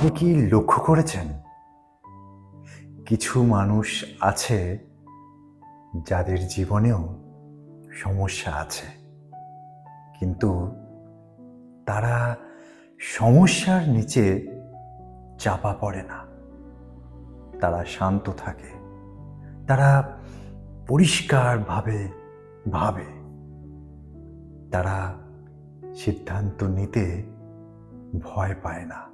আপনি কি লক্ষ্য করেছেন? কিছু মানুষ আছে যাদের জীবনেও সমস্যা আছে। কিন্তু তারা সমস্যার নিচে চাপা পড়ে না। তারা শান্ত থাকে। তারা পরিষ্কারভাবে ভাবে। তারা সিদ্ধান্ত নিতে ভয় পায় না।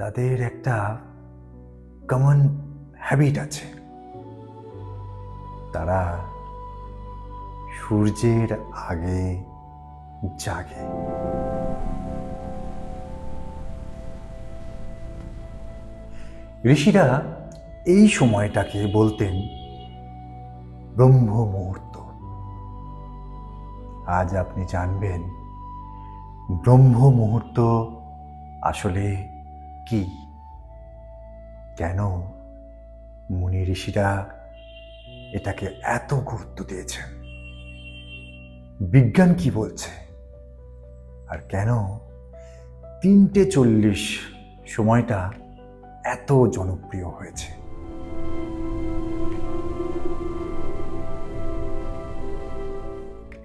তাদের একটা কমন হ্যাবিট আছে। তারা সূর্যের আগে জাগে। ঋষিরা এই সময়টাকে বলতেন ব্রহ্ম মুহূর্ত আজ আপনি জানবেন ব্রহ্ম মুহূর্ত আসলে কি? কেন মুনি ঋষিরা এটাকে এত গুরুত্ব দিয়েছেন? বিজ্ঞান কি বলছে? আর কেন তিনটে চল্লিশ সময়টা এত জনপ্রিয় হয়েছে?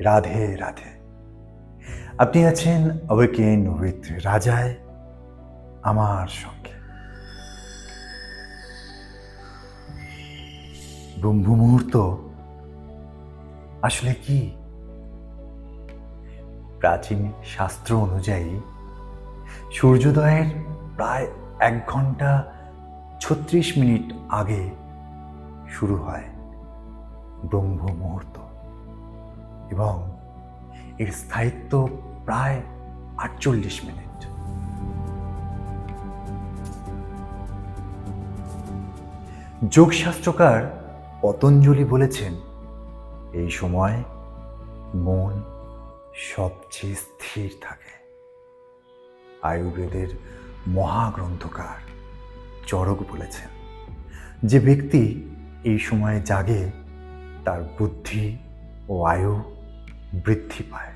রাধে রাধে। আপনি আছেন অবেকেন উইথ রাজায় আমার সঙ্গে। ব্রহ্ম মুহূর্ত আসলে কি? প্রাচীন শাস্ত্র অনুযায়ী সূর্যোদয়ের প্রায় এক ঘণ্টা ছত্রিশ মিনিট আগে শুরু হয় ব্রহ্ম মুহূর্ত এবং এর স্থায়িত্ব প্রায় আটচল্লিশ মিনিট। যোগশাস্ত্রকার পতঞ্জলি বলেছেন, এই সময় মন সবচেয়ে স্থির থাকে। আয়ুর্বেদের মহাগ্রন্থকার চরক বলেছেন, যে ব্যক্তি এই সময়ে জাগে, তার বুদ্ধি ও আয়ু বৃদ্ধি পায়।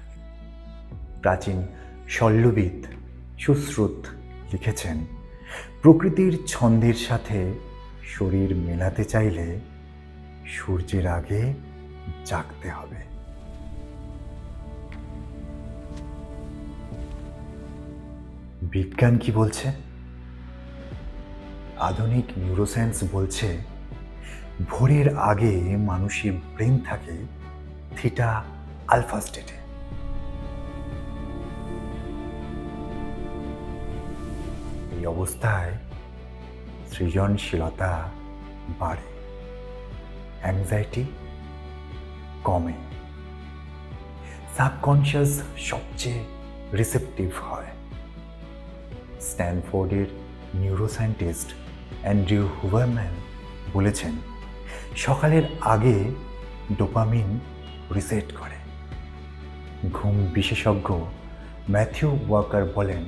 প্রাচীন শল্যবিদ সুশ্রুত লিখেছেন, প্রকৃতির ছন্দের সাথে শরীর মেলাতে চাইলে সূর্যের আগে জাগতে হবে। বিজ্ঞান কি বলছে? আধুনিক নিউরোসায়েন্স বলছে, ভোরের আগে মানুষের ব্রেন থাকে থিটা আলফা স্টেটে। এই অবস্থায় সৃজনশীলতা বাড়ে। অ্যাংজাইটি কমে। সাবকনশিয়াস সবচেয়ে রিসেপটিভ হয়। স্ট্যানফোর্ডের নিউরোসায়েন্টিস্ট অ্যান্ড্রিউ হুভারম্যান বলেছেন, সকালের আগে ডোপামিন রিসেট করে। ঘুম বিশেষজ্ঞ ম্যাথিউ ওয়াকার বলেন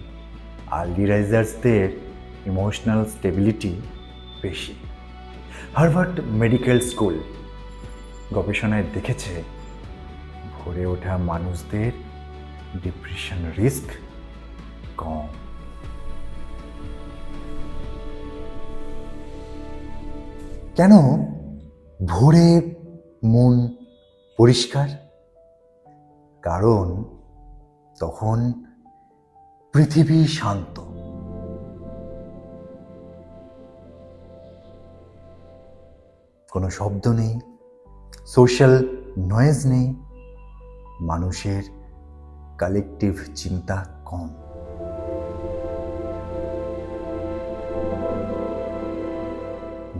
আর্লি রাইজার্সদের ইমোশনাল স্টেবিলিটি বেশি। হার্ভার্ড মেডিকেল স্কুল গবেষণায় দেখেছে, ভরে ওঠা মানুষদের ডিপ্রেশন রিস্ক কম। কেন ভোরে মন পরিষ্কার? কারণ তখন পৃথিবী শান্ত। কোনো শব্দ নেই সোশ্যাল নয়েজ নেই, মানুষের কালেকটিভ চিন্তা কম।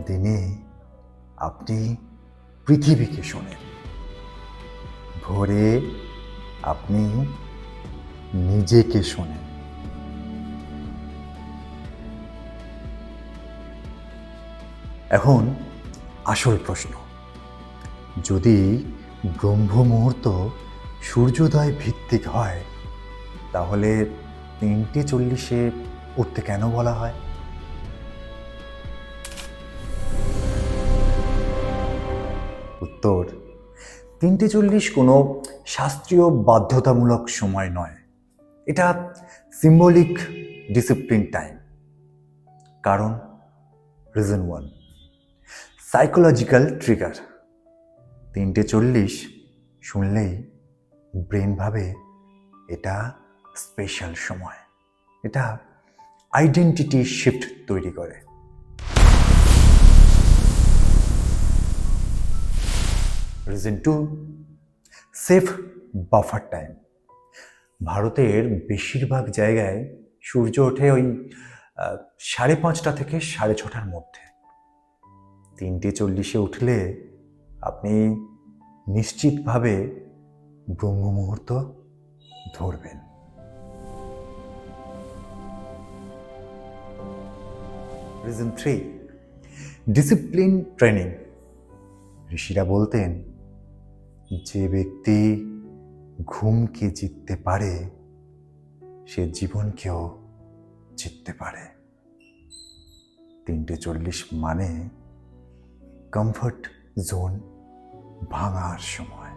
দিনে আপনি পৃথিবীকে শোনেন, ভোরে আপনি নিজেকে শোনেন। এখন আসল প্রশ্ন। যদি ব্রহ্ম মুহূর্ত সূর্যোদয় ভিত্তিক হয়, তাহলে তিনটে চল্লিশে উঠতে কেন বলা হয়? উত্তর, তিনটে চল্লিশ কোনো শাস্ত্রীয় বাধ্যতামূলক সময় নয়। এটা সিম্বলিক ডিসিপ্লিন টাইম কারণ রিজন ওয়ান সাইকোলজিক্যাল ট্রিগার তিনটে চল্লিশ শুনলেই ব্রেন ভাবে এটা স্পেশাল সময়। এটা আইডেন্টিটি শিফট তৈরি করে। Reason two safe buffer time ভারতের বেশিরভাগ জায়গায় সূর্য ওঠে ওই সাড়ে পাঁচটা থেকে সাড়ে ছটার মধ্যে। তিনটে চল্লিশে উঠলে আপনি নিশ্চিতভাবে ব্রহ্ম মুহূর্ত ধরবেন। রিজন থ্রি ডিসিপ্লিন ট্রেনিং ঋষিরা বলতেন, যে ব্যক্তি ঘুমকে জিততে পারে, সে জীবনকেও জিততে পারে। তিনটে চল্লিশ মানে কমফর্ট জোন ভাঙার সময়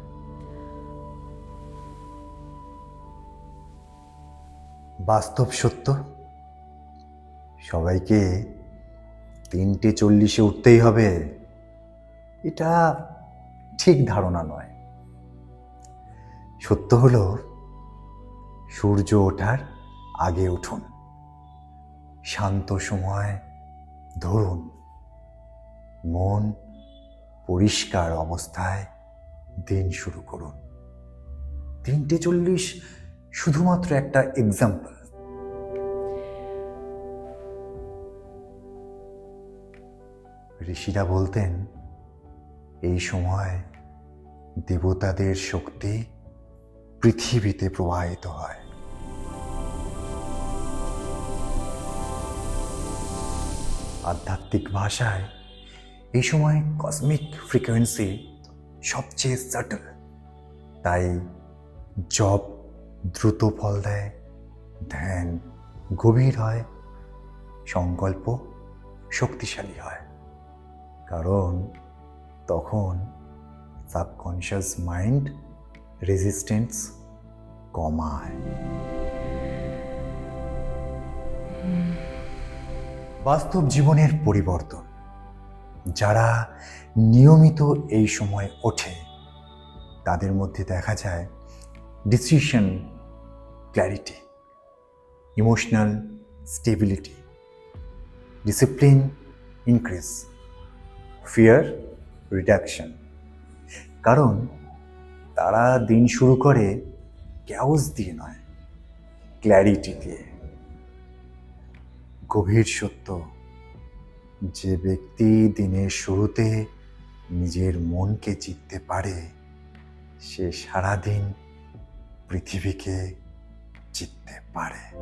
বাস্তব সত্য, সবাইকে তিনটে চল্লিশে উঠতেই হবে, এটা ঠিক ধারণা নয়। সত্য হলো, সূর্য ওঠার আগে উঠুন, শান্ত সময় ধরুন, মন পরিষ্কার অবস্থায় দিন শুরু করুন। তিনটে চল্লিশ শুধুমাত্র একটা এক্সাম্পল ঋষিরা বলতেন, এই সময় দেবতাদের শক্তি পৃথিবীতে প্রবাহিত হয়। আধ্যাত্মিক ভাষায় এই সময় কসমিক ফ্রিকোয়েন্সি সবচেয়ে সাটল তাই জব দ্রুত ফল দেয়, ধ্যান গভীর হয়, সংকল্প শক্তিশালী হয়। কারণ তখন সাবকনশিয়াস মাইন্ড রেজিস্ট্যান্স কমায়। বাস্তব জীবনের পরিবর্তন। যারা নিয়মিত এই সময় ওঠে, তাদের মধ্যে দেখা যায় decision clarity emotional stability discipline increase fear reduction কারণ তারা দিন শুরু করে ক্যাওস দিয়ে নয় ক্ল্যারিটি দিয়ে। গভীর সত্য যে ব্যক্তি দিনের শুরুতে নিজের মনকে জিততে পারে, সে সারাদিন পৃথিবীকে জিততে পারে।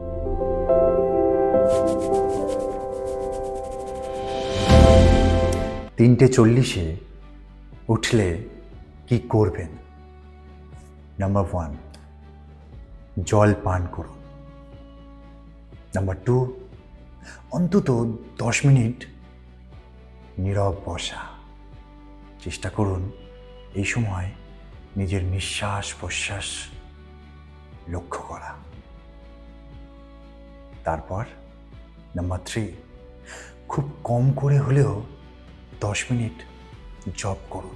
তিনটে চল্লিশে উঠলে কি করবেন? নাম্বার ওয়ান জল পান করুন। নাম্বার টু অন্তত দশ মিনিট নীরব বসা। চেষ্টা করুন এই সময় নিজের নিঃশ্বাস প্রশ্বাস লক্ষ্য করা। তারপর নাম্বার থ্রি, খুব কম করে হলেও দশ মিনিট জব করুন।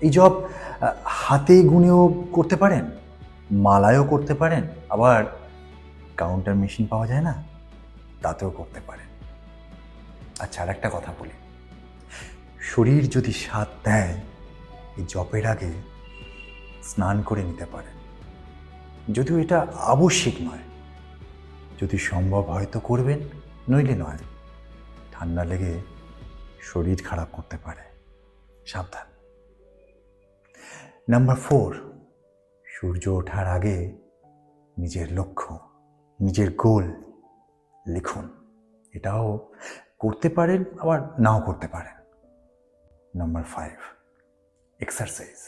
এই জব হাতে গুনেও করতে পারেন, মালায়ও করতে পারেন, আবার কাউন্টার মেশিন পাওয়া যায় না, তাতেও করতে পারেন। আচ্ছা আর একটা কথা বলি। শরীর যদি স্বাদ দেয়, এই জপের আগে স্নান করে নিতে পারেন। যদিও এটা আবশ্যিক নয়, যদি সম্ভব হয়তো করবেন, নইলে নয়। ঠান্ডা লেগে শরীর খারাপ করতে পারে। সাবধান। নাম্বার ফোর, সূর্য ওঠার আগে নিজের লক্ষ্য, নিজের গোল লিখুন। এটাও করতে পারেন, আবার নাও করতে পারেন। নাম্বার ফাইভ এক্সারসাইজ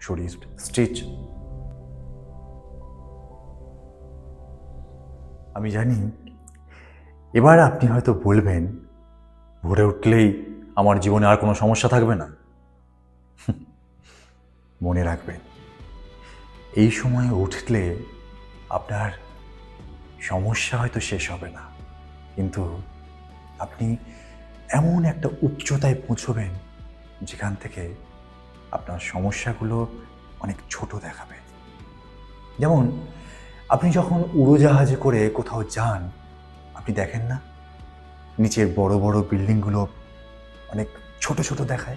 শরীর স্ট্রেচ আমি জানি, এবার আপনি হয়তো বলবেন, ভোরে উঠলেই আমার জীবনে আর কোনো সমস্যা থাকবে না। মনে রাখবেন, এই সময়ে উঠলে আপনার সমস্যা হয়তো শেষ হবে না। কিন্তু আপনি এমন একটা উচ্চতায় পৌঁছবেন যেখান থেকে আপনার সমস্যাগুলো অনেক ছোট দেখাবে। যেমন, আপনি যখন উড়োজাহাজে করে কোথাও যান, আপনি দেখেন না? নিচের বড় বড় বিল্ডিংগুলো অনেক ছোট ছোট দেখায়।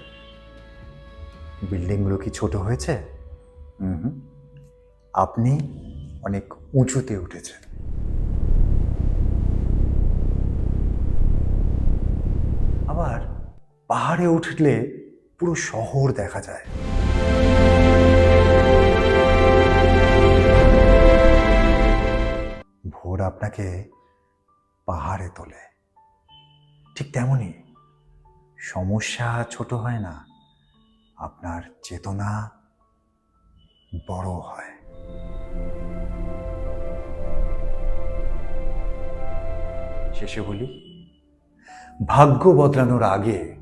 বিল্ডিংগুলো কি ছোট হয়েছে। আপনি অনেক উঁচুতে উঠেছেন। আবার পাহাড়ে উঠলে পুরো শহর দেখা যায়। ভোর আপনাকে পাহাড়ে তোলে। ঠিক তেমনই সমস্যা ছোট হয় না, আপনার চেতনা বড় হয়। শেষে বলি ভাগ্য বদলানোর আগে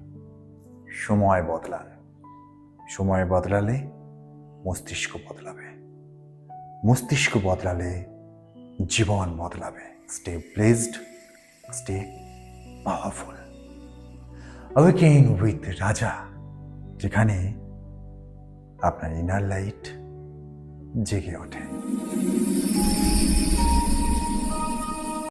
সময় বদলান। সময় বদলালে মস্তিষ্ক বদলাবে। মস্তিষ্ক বদলালে জীবন বদলাবে। Stay blessed stay powerful awaken with Raja যেখানে আপনার ইনার লাইট জেগে ওঠে।